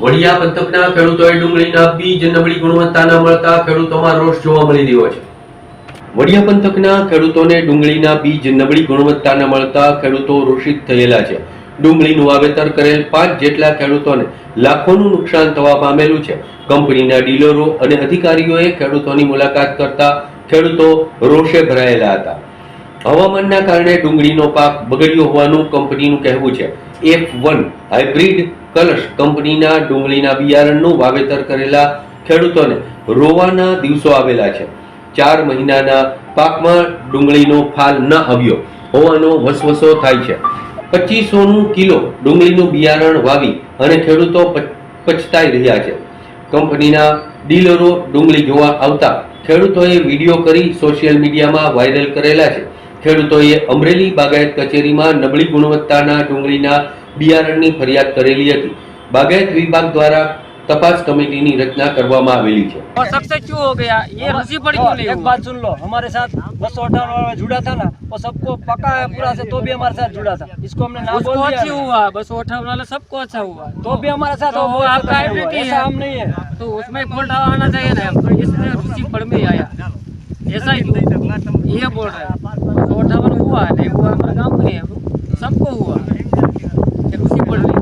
વડિયા પંથકના ખેડૂતોએ ડુંગળીના બીજ નબળી ગુણવત્તાના મળતા ખેડૂતોમાં રોષ જોવા મળી રહ્યો છે. વડિયા પંથકના ખેડૂતોને ડુંગળીના બીજ નબળી ગુણવત્તાના મળતા ખેડૂતો રોષિત થયેલા છે. ડુંગળીનું વાવેતર કરેલ પાંચ જેટલા ખેડૂતોને લાખોનું નુકસાન થવા પામેલું છે. કંપનીના ડીલરો અને અધિકારીઓએ ખેડૂતોની મુલાકાત કરતા ખેડૂતો રોષે ભરાયેલા હતા. હવામાનના કારણે ડુંગળીનો પાક બગડ્યો હોવાનું કંપનીનું કહેવું છે. એફ વન હાઇબ્રિડ કલશ કંપનીના ડુંગળીના બિયારણનું વાવેતર કરેલા ખેડૂતોને રોવાના દિવસો આવેલા છે. ચાર મહિનાના પાકમાં ડુંગળીનો ફાલ ન આવ્યો હોવાનો વસવસો થાય છે. પચીસોનું કિલો ડુંગળીનું બિયારણ વાવી અને ખેડૂતો પછતાઈ રહ્યા છે. કંપનીના ડીલરો ડુંગળી જોવા આવતા ખેડૂતોએ વીડિયો કરી સોશિયલ મીડિયામાં વાયરલ કરેલા છે. ખેડૂતોએ અમરેલી બાગાયત કચેરીમાં નબળી ગુણવત્તાના ડુંગળીના બિયારણની ફરિયાદ કરેલી હતી બાગાયત વિભાગ દ્વારા તપાસ કમિટીની રચના કરવામાં આવેલી છે और सबसे क्यों हो गया ये रस्सी पड़ी क्यों नहीं एक बात सुन लो हमारे साथ बस अठारह वाला जुड़ा था ना वो सबको पका है पूरा से तो भी हमारे साथ जुड़ा था इसको हमने ना उसको बोल दिया अच्छी ना, हुआ बस अठावन वाला सबको अच्छा हुआ तो भी हमारे साथ तो वो वो बोल आपका रहा है, identity ऐसा है। हम नहीं है तो उसमें फॉल्ट आना चाहिए ना हमको इसमें रस्सी पड़ में ही आया ऐसा ही क्यों? ये बोल रहे हैं तो अठावन हुआ नहीं हुआ हमारे गाँव में है सबको हुआ कि रस्सी पड़ गई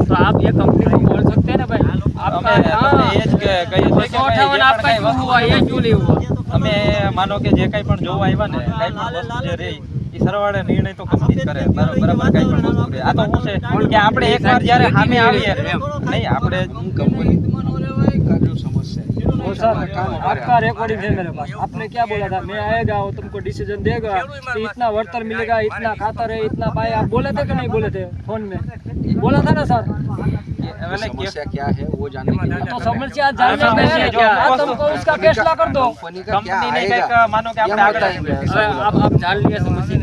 तो आप ये कंपनी को बोल सकते हैं ना भाई आपका અમે તમને हाँ, એ જ કે કહીએ છીએ बस કે ભાઈ अठावन જે आपका પણ क्यों કાંઈ हुआ ये क्यों नहीं हुआ વસ્તુ- અમે માનો કે જે કઈ પણ જોવા આવ્યા ને કઈ પણ વસ્તુ જે રહી એ સરવાળે નિર્ણય તો કંપની જ કરે બરાબર બરાબર કઈ પણ વસ્તુ રહે આ તો શું છે કે આપણે એકવાર જ્યારે સામે આવીએ નહીં આપણે वो सर आपका रिकॉर्डिंग है मेरे पास। आपने क्या बोला था? मैं आएगा वो तुमको डिसीज़न देगा इतना वर्तन मिलेगा इतना खाता रहे इतना पाए। आप बोले थे कि नहीं बोले थे फ़ोन में? बोला था ना सर? समस्या क्या है वो जानने के लिए तो समस्या जानने में क्या तुमको उसका फैसला कर दो। कंपनी ने क्या मानो कि आपने आगे आप आप जान लिया समस्या?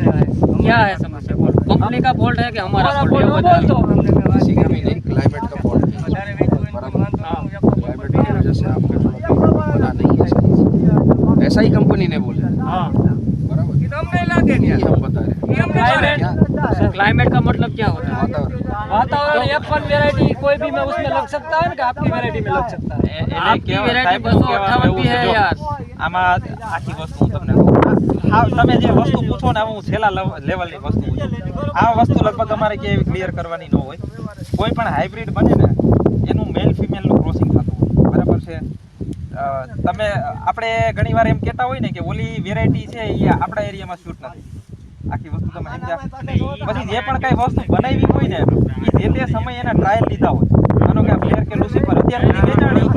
क्या है समस्या? कंपनी का फॉल्ट है कि हमारा फॉल्ट है? बोल दो हमने कहा कि नहीं क्लाइमेट का फॉल्ट है। सही से। ऐसा ही कंपनी ने बोला हाँ बराबर ये हम बता रहे हैं क्या क्लाइमेट का मतलब क्या होता है वातावरण वातावरण एक वन वेरायटी कोई भी में उसमें लग सकता है ना कि आपकी वेरायटी में लग सकता है એ- એટલે આપકી કહેવા- variety સાહેબનું બસો કહેવાનું અઠ્ઠાવન એવું બી છે હે જો, યાર. આમાં આખી વસ્તુ હું તમને કહું હા તમે જે વસ્તુ પૂછો ને હું છેલ્લા લેવ- લેવલની વસ્તુ પૂછું આ વસ્તુ લગભગ તમારે ક્યાંય ક્લિયર કરવાની ન હોય કોઈ પણ હાઇબ્રિડ બને ને એનું મેલ ફિમેલનું ક્રોસિંગ થતું હોય બરાબર છે અ, તમે આપણે ઘણીવાર એમ કહેતા હોય ને કે ઓલી વેરાયટી છે એ આપણા એરિયામાં શૂટ નથી. આખી વસ્તુ તમે સમજ્યા? પછી જે પણ કાંઈ વસ્તુ બનાવી હોય ને એ જે તે સમયે એના ટ્રાયલ લીધા હોય. માનો કે ફ્લેર કે લુસિફર અત્યાર સુધી વેચાણી.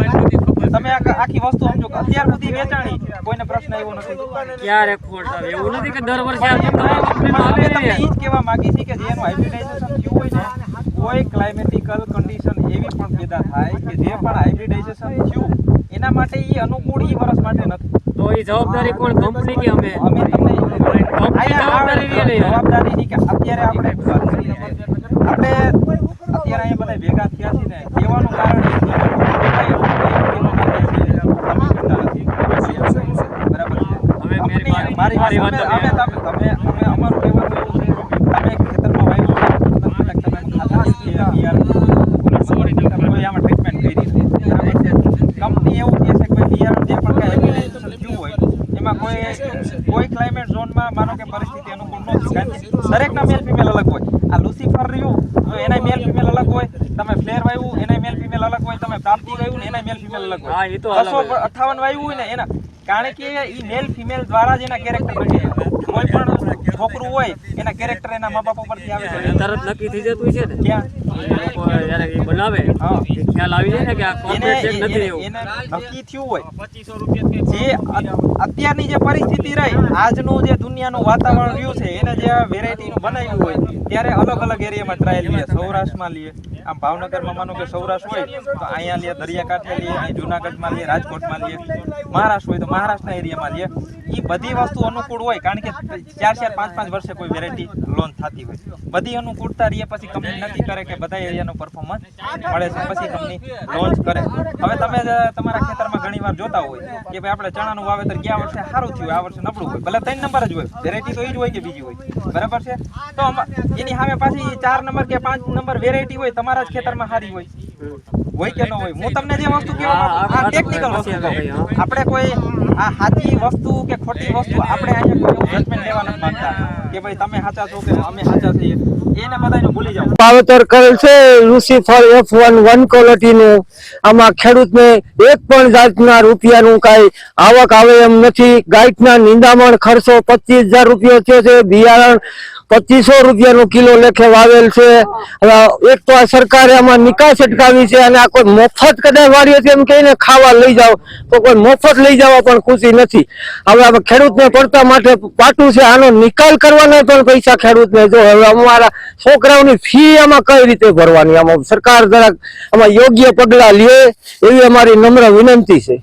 તમે આખી વસ્તુ સમજો કે અત્યાર સુધી વેચાણી. કોઈને પ્રશ્ન એવો નથી. ક્યારે ખોટ આવે? એવું નથી કે દર વર્ષે આ જેમ તમારી કંપનીમાં અમે આવે તમને. એ જ કહેવા માંગી છે કે જેનું હાઇબ્રિડાઇઝેશન થયું હોય ને કોઈ ક્લાઇમેટિકલ કન્ડિશન એવી પણ પેદા થાય કે જે પણ હાઇબ્રિડાઇઝેશન થયું એના માટે એ અનુકૂળ એ વર્ષ માટે નથી તો એ જવાબદારી કોણ કંપની કે અમે અમે તમને કંપની જવાબદારી. જવાબદારી ની કે અત્યારે આપણે વાત કરીએ છીએ. આપણે અત્યારે અહીંયા બધા ભેગા થયા છીએ ને કહેવાનું કારણ એ છે તમે. બરાબર છે મારી- વાત અમે તમે અમે અમારું કહેવાનું એવું છે તમે ખેતરમાં વાવ્યું છે, તમે તમે ખાતર છે, બિયારણ, કોઈ આમાં ટ્રીટમેન્ટ કરી નથી. બરાબર છે કંપની એવું કહે છે કે ભાઈ બિયારણ જે પણ કાંઈ એપ્લિકેશન થયું હોય એમાં કોઈ કોઈ ક્લાઇમેટ ઝોનમાં માનો કે પરિસ્થિતિ અનુકૂળ ન થયું. દરેકના મેલ ફિમેલ અલગ હોય. આ લુસિફર રહ્યું તો એના મેલ ફિમેલ અલગ હોય. તમે ફ્લેર વાયુ એના મેલ ફિમેલ અલગ હોય. તમે પ્રાપ્તિ વાયુ ને એના મેલ ફિમેલ અલગ હોય. બસો. અઠાવન વાયુ હોય. ને એના. કારણ કે એ મેલ ફિમેલ દ્વારા જ એના કેરેક્ટર બને. કોઈ પણ છોકરું હોય એના કેરેક્ટર એના મા બાપ ઉપરથી આવે છે તરત નક્કી થઈ જતું છે ને? ક્યાં? એ બનાવે. એ ખ્યાલ આવી જાય ને કે આ એને કોમ્પ્લેટ નથી એવું નક્કી થયું હોય. જે અત્યારની જે પરિસ્થિતિ રહી આજનું જે દુનિયાનું વાતાવરણ રહ્યું છે એને જે વેરાયટીનું બનાવ્યું હોય ત્યારે અલગ અલગ એરિયામાં ટ્રાયલ લઈએ. સૌરાષ્ટ્રમાં લઈએ. આમ ભાવનગરમાં માનો કે સૌરાષ્ટ્ર હોય તો અહીંયા લઈએ દરિયાકાંઠે લઈએ અહીં જુનાગઢમાં લઈએ રાજકોટમાં લઈએ મહારાષ્ટ્ર હોય તો મહારાષ્ટ્રના એરિયામાં લઈએ. એ બધી વસ્તુ અનુકૂળ હોય કારણ કે ચાર ચાર પાંચ પાંચ વર્ષે કોઈ વેરાયટી લોન થતી હોય. બધી અનુકૂળતા રહીએ પછી કંપની નક્કી કરે કે બધા એરિયાનું પરફોર્મન્સ મળે છે. પછી કંપની લોન્ચ કરે. હવે તમે તમારા ખેતરમાં ઘણી ઘણીવાર જોતા હોય કે ભાઈ આપણે ચણાનું વાવેતર ગયા વર્ષે સારું થયું આ વર્ષે નબળું હોય. ભલે ત્રણ નંબર જ હોય વેરાયટી તો એ જ હોય કે બીજી હોય. બરાબર છે? તો એની સામે પાછી ચાર નંબર કે પાંચ નંબર વેરાયટી હોય તમારા જ ખેતરમાં સારી હોય. હોય કે ન હોય હું તમને જે વસ્તુ કહેવા માંગુ આ ટેકનિકલ વસ્તુ કહું આપણે કોઈ આ સાચી વસ્તુ કે ખોટી વસ્તુ આપણે અહીંયા કોઈ જજમેન્ટ લેવા નથી માંગતા કે ભાઈ તમે સાચા છો કે અમે સાચા છીએ. એને બધાને ભૂલી જાઓ. વાવેતર કરેલ છે લુસીફર એફ વન વન ક્વોલિટીનું આમાં ખેડૂતને એક પણ જાતના રૂપિયાનું કાંઈ આવક આવે એમ નથી. ગાયકના નિંદામણ ખર્ચો પચીસ હજાર રૂપિયો થયો છે. બિયારણ પચીસો રૂપિયાનું કિલો લેખે વાવેલ છે. એક તો આ સરકારે આમાં નિકાસ અટકાવી છે અને આ કોઈ મફત કદાચ વાળીએ હતી એમ કહીને ખાવા લઈ જાઓ. તો કોઈ મફત લઈ જવા પણ ખુશી નથી. હવે ખેડૂતને પડતા માટે પાટું છે, આનો નિકાલ કરવાના પણ પૈસા ખેડૂતને જો હવે અમારા છોકરાઓની ફી આમાં કઈ રીતે ભરવાની? આમાં સરકાર જરાક આમાં યોગ્ય પગલાં લે એવી અમારી નમ્ર વિનંતી છે.